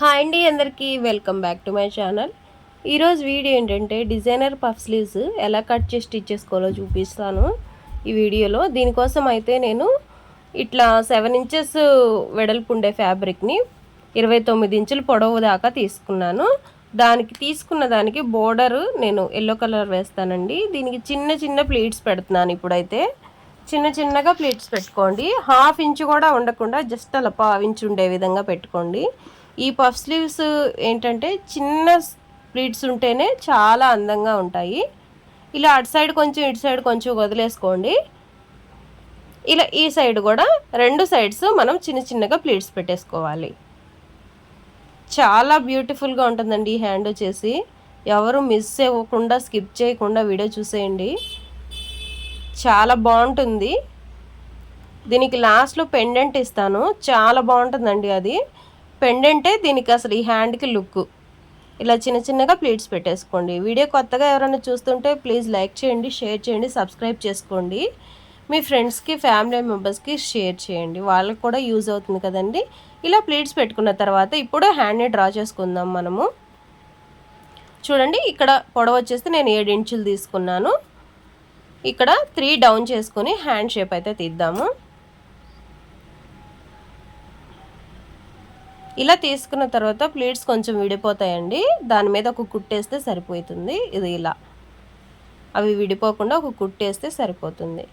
Hi అండి అందరికీ welcome back to my channel. ఈరోజు వీడియో ఏంటంటే డిజైనర్ పఫ్ స్లీవ్స్ ఎలా కట్ చేసి స్టిచ్ చేసుకోవాలో చూపిస్తాను ఈ వీడియోలో. దీనికోసం అయితే నేను ఇట్లా సెవెన్ ఇంచెస్ వెడల్పు ఉండే ఫ్యాబ్రిక్ని ఇరవై తొమ్మిది ఇంచులు పొడవు దాకా తీసుకున్నాను. దానికి తీసుకున్న దానికి బోర్డర్ నేను ఎల్లో కలర్ వేస్తానండి. దీనికి చిన్న చిన్న ప్లీట్స్ పెడుతున్నాను ఇప్పుడైతే. చిన్న చిన్నగా ప్లీట్స్ పెట్టుకోండి. హాఫ్ ఇంచు కూడా ఉండకుండా జస్ట్ అలా పావు ఇంచు ఉండే విధంగా పెట్టుకోండి. ఈ పఫ్ స్లీవ్స్ ఏంటంటే చిన్న ప్లీట్స్ ఉంటేనే చాలా అందంగా ఉంటాయి. ఇలా అటు సైడ్ కొంచెం ఇటు సైడ్ కొంచెం వదిలేసుకోండి. ఇలా ఈ సైడ్ కూడా రెండు సైడ్స్ మనం చిన్న చిన్నగా ప్లీట్స్ పెట్టేసుకోవాలి. చాలా బ్యూటిఫుల్గా ఉంటుందండి ఈ హ్యాండ్ వచ్చేసి. ఎవరు మిస్ అవ్వకుండా స్కిప్ చేయకుండా వీడియో చూసేయండి. చాలా బాగుంటుంది. దీనికి లాస్ట్లో పెండెంట్ ఇస్తాను. చాలా బాగుంటుందండి అది. పెండెంటే దీనికి అసలు ఈ హ్యాండ్కి లుక్. ఇలా చిన్న చిన్నగా ప్లేట్స్ పెట్టేసుకోండి. వీడియో కొత్తగా ఎవరైనా చూస్తుంటే ప్లీజ్ లైక్ చేయండి షేర్ చేయండి సబ్స్క్రైబ్ చేసుకోండి. మీ ఫ్రెండ్స్కి ఫ్యామిలీ మెంబర్స్కి షేర్ చేయండి. వాళ్ళకి కూడా యూజ్ అవుతుంది కదండి. ఇలా ప్లేట్స్ పెట్టుకున్న తర్వాత ఇప్పుడు హ్యాండ్ని డ్రా చేసుకుందాం మనము. చూడండి ఇక్కడ పొడవ వచ్చేస్తే నేను ఏడు ఇంచులు తీసుకున్నాను. ఇక్కడ త్రీ డౌన్ చేసుకొని హ్యాండ్ షేప్ అయితే తీద్దాము. ఇలా తీసుకున్న తర్వాత ప్లేట్స్ కొంచెం విడిపోతాయండి. దాని మీద ఒక కుట్టేస్తే సరిపోతుంది. ఇది ఇలా. అవి విడిపోకుండా ఒక కుట్టేస్తే సరిపోతుంది.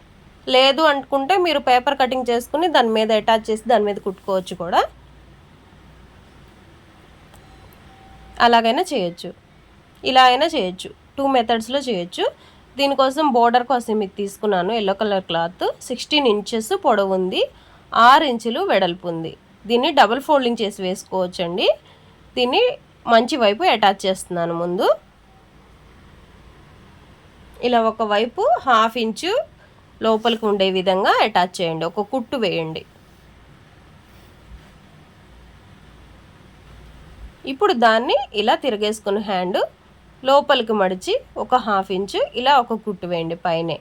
లేదు అనుకుంటే మీరు పేపర్ కటింగ్ చేసుకుని దాని మీద అటాచ్ చేసి దాని మీద కుట్టుకోవచ్చు కూడా. అలాగైనా చేయొచ్చు. ఇలా అయినా చేయొచ్చు. టూ మెథడ్స్లో చేయొచ్చు. దీనికోసం బోర్డర్ కోసం మీకు తీసుకున్నాను. Yellow colour cloth sixteen inches పొడవు ఉంది. ఆరు ఇంచులు వెడల్పు ఉంది. దీన్ని డబుల్ ఫోల్డింగ్ చేసి వేసుకోవచ్చండి. దీన్ని మంచి వైపు అటాచ్ చేస్తున్నాను ముందు. ఇలా ఒక వైపు హాఫ్ ఇంచు లోపలికి ఉండే విధంగా అటాచ్ చేయండి. ఒక కుట్టు వేయండి. ఇప్పుడు దాన్ని ఇలా తిరగేసుకున్న హ్యాండ్ లోపలికి మడిచి ఒక హాఫ్ ఇంచు ఇలా ఒక కుట్టు వేయండి పైనే.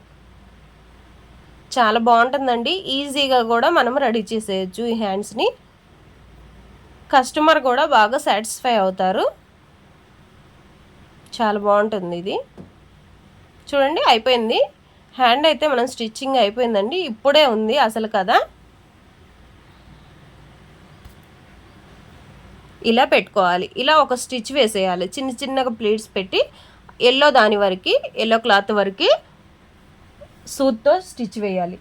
చాలా బాగుంటుందండి. ఈజీగా కూడా మనం రెడీ చేసేయచ్చు ఈ హ్యాండ్స్ని. కస్టమర్ కూడా బాగా సాటిస్ఫై అవుతారు. చాలా బాగుంటుంది ఇది. చూడండి అయిపోయింది. హ్యాండ్ అయితే మనం స్టిచ్చింగ్ అయిపోయిందండి. ఇప్పుడే ఉంది అసలు కదా ఇలా పెట్టుకోవాలి. ఇలా ఒక స్టిచ్ వేసేయాలి. చిన్న చిన్నగా ప్లీట్స్ పెట్టి ఎల్లో దాని వరకు ఎల్లో క్లాత్ వరకు సూత్తో స్టిచ్ వేయాలి.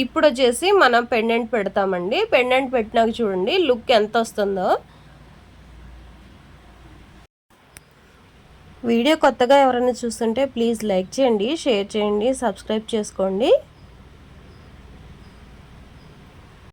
ఇప్పుడు వచ్చేసి మనం పెండెంట్ పెడతామండి. పెండెంట్ పెట్టినాక చూడండి లుక్ ఎంత వస్తుందో వీడియో కొత్తగా ఎవరైనా చూస్తుంటే ప్లీజ్ లైక్ చేయండి షేర్ చేయండి సబ్స్క్రైబ్ చేసుకోండి.